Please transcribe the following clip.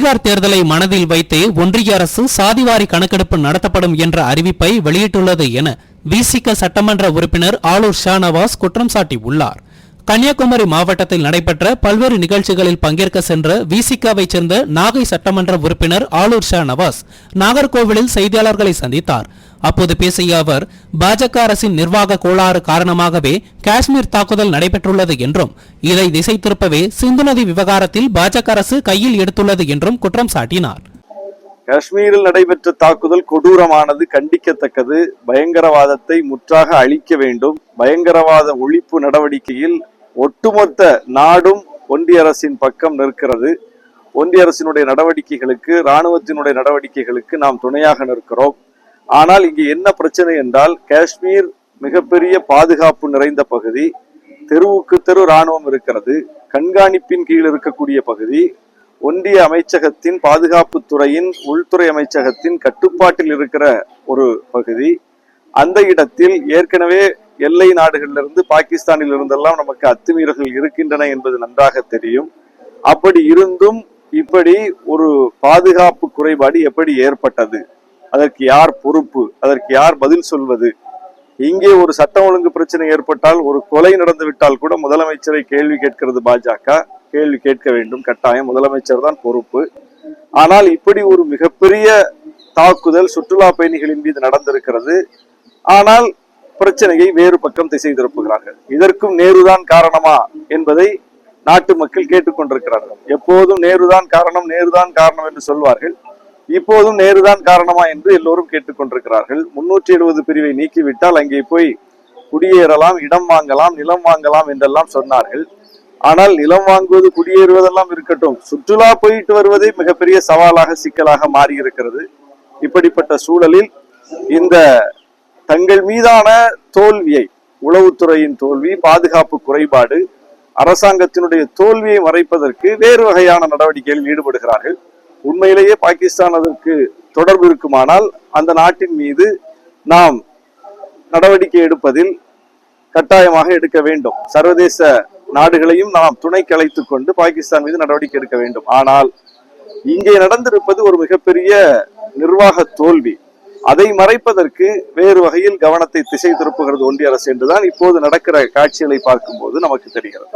பீகார் தேர்தலை மனதில் வைத்தே ஒன்றிய அரசு சாதிவாரி கணக்கெடுப்பு நடத்தப்படும் என்ற அறிவிப்பை வெளியிட்டுள்ளது என விசிக சட்டமன்ற உறுப்பினர் ஆலூர் ஷானவாஸ் குற்றம் சாட்டியுள்ளார். கன்னியாகுமரி மாவட்டத்தில் நடைபெற்ற பல்வேறு நிகழ்ச்சிகளில் பங்கேற்க சென்ற விசிகாவை சேர்ந்த நாகை சட்டமன்ற உறுப்பினர் ஆலூர் ஷா நவாஸ் நாகர்கோவிலில் செய்தியாளர்களை சந்தித்தார். அப்போது பேசிய அவர் பாஜக அரசின் நிர்வாக கோளாறு காரணமாகவே காஷ்மீர் தாக்குதல் நடைபெற்றுள்ளது என்றும் இதை திசை திருப்பவே சிந்து நதி விவகாரத்தில் பாஜக அரசு கையில் எடுத்துள்ளது என்றும் குற்றம் சாட்டினார். காஷ்மீரில் நடைபெற்ற தாக்குதல் கொடூரமானது கண்டிக்கத்தக்கது. பயங்கரவாதத்தை முற்றாக அழிக்க வேண்டும். பயங்கரவாத ஒழிப்பு நடவடிக்கையில் ஒட்டுமொத்த நாடும் ஒன்றிய அரசின் பக்கம் நிற்கிறது. ஒன்றிய அரசினுடைய நடவடிக்கைகளுக்கு இராணுவத்தினுடைய நடவடிக்கைகளுக்கு நாம் துணையாக நிற்கிறோம். ஆனால் இங்கே என்ன பிரச்சனை என்றால் காஷ்மீர் மிகப்பெரிய பாதுகாப்பு நிறைந்த பகுதி. தெருவுக்கு தெரு இராணுவம் இருக்கிறது. கண்காணிப்பின் கீழ் இருக்கக்கூடிய பகுதி. ஒன்றிய அமைச்சகத்தின் பாதுகாப்பு துறையின் உள்துறை அமைச்சகத்தின் கட்டுப்பாட்டில் இருக்கிற ஒரு பகுதி. அந்த இடத்தில் ஏற்கனவே எல்லை நாடுகளிலிருந்து பாகிஸ்தானில் இருந்தெல்லாம் நமக்கு அத்துமீறல்கள் இருக்கின்றன என்பது நன்றாக தெரியும். அப்படி இருந்தும் இப்படி ஒரு பாதுகாப்பு குறைபாடு எப்படி ஏற்பட்டது? அதற்கு யார் பொறுப்பு? அதற்கு யார் பதில் சொல்வது? இங்கே ஒரு சட்டம் ஒழுங்கு பிரச்சனை ஏற்பட்டால் ஒரு கொலை நடந்து விட்டால் கூட முதலமைச்சரை கேள்வி கேட்கிறது பாஜக. கேள்வி கேட்க வேண்டும் கட்டாயம். முதலமைச்சர் தான் பொறுப்பு. ஆனால் இப்படி ஒரு மிகப்பெரிய தாக்குதல் சுற்றுலா பயணிகளின் மீது நடந்திருக்கிறது. ஆனால் பிரச்சனையை வேறு பக்கம் திசை திருப்புகிறார்கள். இதற்கும் நேருதான் காரணமா என்பதை நாட்டு மக்கள் கேட்டுக்கொண்டிருக்கிறார்கள். எப்போதும் நேருதான் காரணம் நேருதான் காரணம் என்று சொல்வார்கள். இப்போதும் நேருதான் காரணமா என்று எல்லோரும் கேட்டுக்கொண்டிருக்கிறார்கள். முன்னூற்றி எழுபது பிரிவை நீக்கிவிட்டால் அங்கே போய் குடியேறலாம் இடம் வாங்கலாம் நிலம் வாங்கலாம் என்றெல்லாம் சொன்னார்கள். ஆனால் நிலம் வாங்குவது குடியேறுவதெல்லாம் இருக்கட்டும் சுற்றுலா போயிட்டு வருவதே மிகப்பெரிய சவாலாக சிக்கலாக மாறி இருக்கிறது இப்படிப்பட்ட சூழலில் இந்த தங்கள் மீதான தோல்வியை உளவுத்துறையின் தோல்வி பாதுகாப்பு குறைபாடு அரசாங்கத்தினுடைய தோல்வியை மறைப்பதற்கு வேறு வகையான நடவடிக்கைகளில் ஈடுபடுகிறார்கள். உண்மையிலேயே பாகிஸ்தான் அதற்கு தொடர்பு இருக்குமானால் அந்த நாட்டின் மீது நாம் நடவடிக்கை எடுப்பதில் கட்டாயமாக எடுக்க வேண்டும். சர்வதேச நாடுகளையும் நாம் துணைக்கு அழைத்துக் கொண்டு பாகிஸ்தான் மீது நடவடிக்கை எடுக்க வேண்டும். ஆனால் இங்கே நடந்திருப்பது ஒரு மிகப்பெரிய நிர்வாக தோல்வி. அதை மறைப்பதற்கு வேறு வகையில் கவனத்தை திசை திருப்புகிறது ஒன்றிய அரசு என்றுதான் இப்போது நடக்கிற காட்சிகளை பார்க்கும்போது நமக்கு தெரிகிறது.